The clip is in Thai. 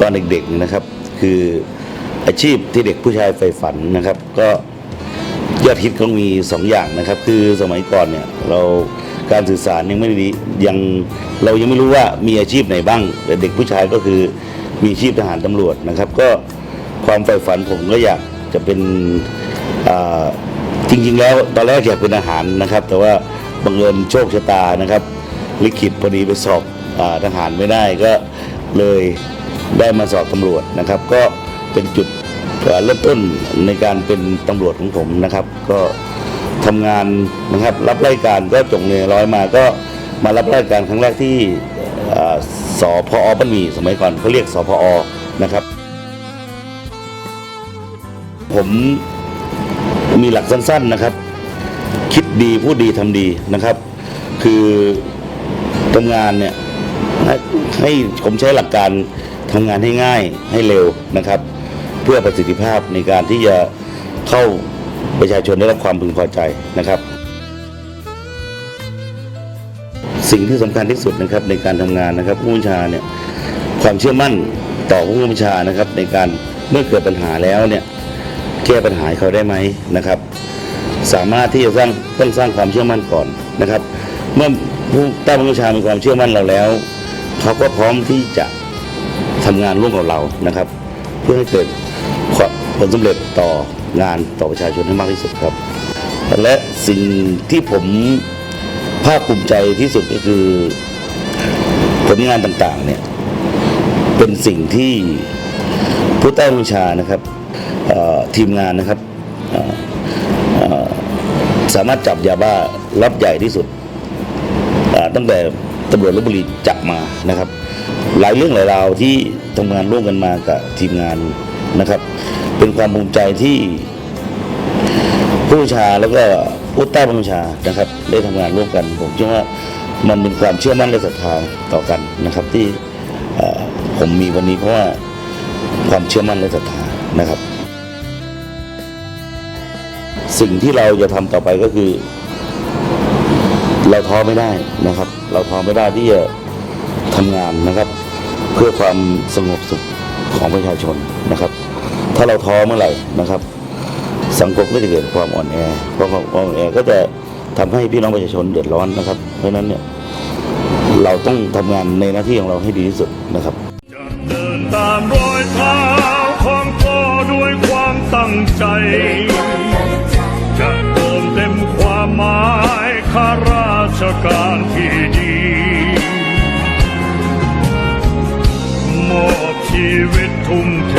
ตอนเด็กๆนะครับ คืออาชีพที่เด็กผู้ชายใฝ่ฝันนะครับ ก็ยอดฮิตก็มีสองอย่างนะครับ คือสมัยก่อนเนี่ยเราการสื่อสารยังไม่ดียังเรายังไม่รู้ว่ามีอาชีพไหนบ้างแต่เด็กผู้ชายก็คือมีอาชีพทหารตำรวจนะครับ ก็ความใฝ่ฝันผมก็อยากจะเป็นจริง ๆ แล้วตอนแรกอยากเป็นอาหารนะครับ แต่ว่าบังเอิญโชคชะตานะครับ ลิขิตพอดีไปสอบอทหารไม่ได้ก็เลย ได้มาสอบตำรวจนะครับ ก็เป็นจุดเริ่มต้นในการเป็นตำรวจของผมนะครับ ก็ทำงานนะครับรับราชการก็จงเนร้อยมาก็มารับราชการครั้งแรกที่เอ่อสพอปันมีสมัยก่อนเขาเรียกสพอนะครับ ผมมีหลักสั้นๆนะครับ คิดดีพูดดีทำดีนะครับ คือทำงานเนี่ยให้ผมใช้หลักการ ทำงานให้ง่ายให้เร็วนะครับ เพื่อประสิทธิภาพในการที่จะเข้าประชาชนได้รับความพึงพอใจนะครับ สิ่งที่สำคัญที่สุดนะครับในการทำงานนะครับผู้บัญชาเนี่ยความเชื่อมั่นต่อผู้บัญชานะครับ ในการเมื่อเกิดปัญหาแล้วเนี่ยแก้ปัญหาเขาได้ไหมนะครับ สามารถที่จะสร้างต้องสร้างความเชื่อมั่นก่อนนะครับ เมื่อผู้ใต้บังคับบัญชามีความเชื่อมั่นเราแล้ว เขาก็พร้อมที่จะ ทำงานร่วมกับเรานะครับ เพื่อให้เกิดความผลสำเร็จต่องานต่อประชาชนให้มากที่สุดครับ และสิ่งที่ผมภาคภูมิใจที่สุดก็คือผลงานต่างๆเนี่ยเป็นสิ่งที่ผู้ใต้บังคับบัญชานะครับทีมงานนะครับสามารถจับยาบ้าล็อตใหญ่ที่สุดตั้งแต่ตำรวจลบบุรีจับมานะครับ หลายเรื่องหลายราวที่ทำงานร่วมกันมากับทีมงานนะครับ เป็นความภูมิใจที่ผู้ชาแล้วก็ผู้ใต้บัญชานะครับ ได้ทำงานร่วมกัน ผมเชื่อว่ามันเป็นความเชื่อมั่นและศรัทธาต่อกันนะครับที่ผมมีวันนี้เพราะว่าความเชื่อมั่นและศรัทธานะครับ สิ่งที่เราจะทำต่อไปก็คือ เราท้อไม่ได้นะครับ เราท้อไม่ได้ที่จะทำงานนะครับ เพื่อความสงบสุขของประชาชนนะครับ ถ้าเราท้อเมื่อไหร่นะครับ สังคมก็จะเกิดความอ่อนแอเพราะความอ่อนแอก็จะทำให้พี่น้องประชาชนเดือดร้อนนะครับ เพราะฉะนั้นเนี่ยเราต้องทำงานในหน้าที่ของเราให้ดีที่สุดนะครับจะเดินตามรอยเท้าของพ่อด้วยความตั้งใจ จะเติมเต็มความหมายข้าราชการที่ ดี